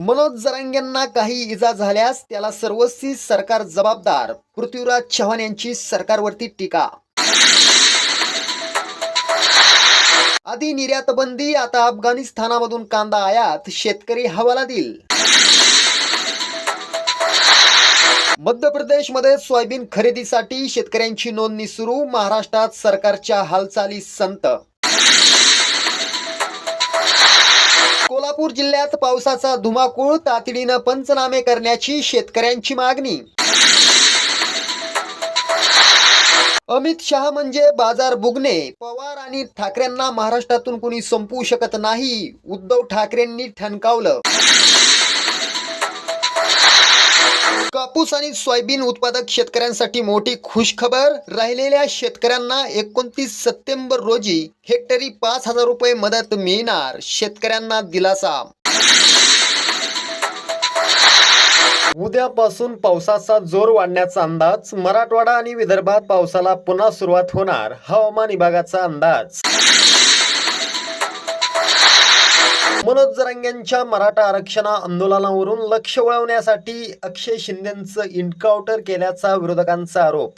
मनोज जरांग्यांना काही इजा झाल्यास त्याला सर्वस्वी सरकार जबाबदार. पृथ्वीराज चव्हाण यांची सरकारवरती टीका. आधी निर्यात बंदी आता अफगाणिस्तानामधून कांदा आयात शेतकरी हवाला दिल मध्य प्रदेशमध्ये सोयाबीन खरेदीसाठी शेतकऱ्यांची नोंदणी सुरू महाराष्ट्रात सरकारच्या हालचाली संत सोलापूर जिल्ह्यात पावसाचा धुमाकूळ तातडीनं पंचनामे करण्याची शेतकऱ्यांची मागणी. अमित शहा म्हणजे बाजार बुगणे पवार आणि ठाकरेंना महाराष्ट्रातून कुणी संपवू शकत नाही उद्धव ठाकरेंनी ठणकावलं. कापूस आणि सोयाबीन उत्पादक शेतकऱ्यांसाठी मोठी खुशखबर. राहिलेल्या शेतकऱ्यांना एकोणतीस सप्टेंबर रोजी हेक्टरी पाच हजार रुपये मदत मिळणार शेतकऱ्यांना दिलासा. उद्यापासून पावसाचा जोर वाढण्याचा अंदाज मराठवाडा आणि विदर्भात पावसाला पुन्हा सुरुवात होणार हवामान विभागाचा अंदाज. मनोज जरांगेंच्या मराठा आरक्षण आंदोलनावरून लक्ष वळवण्यासाठी अक्षय शिंदेचं इन्काउंटर केल्याचा विरोधकांचा आरोप.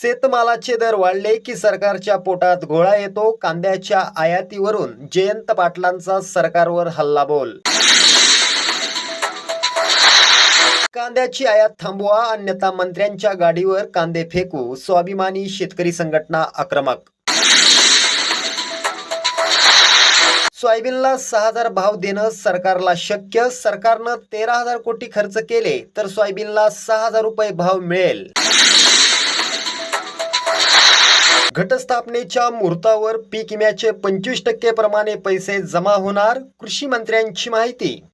शेतमालाचे दर वाढले की सरकारच्या पोटात गोळा येतो कांद्याच्या आयातीवरून जयंत पाटलांचा सरकारवर हल्लाबोल. कांद्याची आयात थांबवा अन्यथा मंत्र्यांच्या गाडीवर कांदे फेकू स्वाभिमानी शेतकरी संघटना आक्रमक. सोयाबीनला सहा हजार भाव देणं सरकारला शक्य. सरकारनं तेरा हजार कोटी खर्च केले तर सोयाबीनला सहा हजार रुपये भाव मिळेल. घटस्थापनेच्या मुहूर्तावर पीक विम्याचे पंचवीस टक्के प्रमाणे पैसे जमा होणार कृषी मंत्र्यांची माहिती.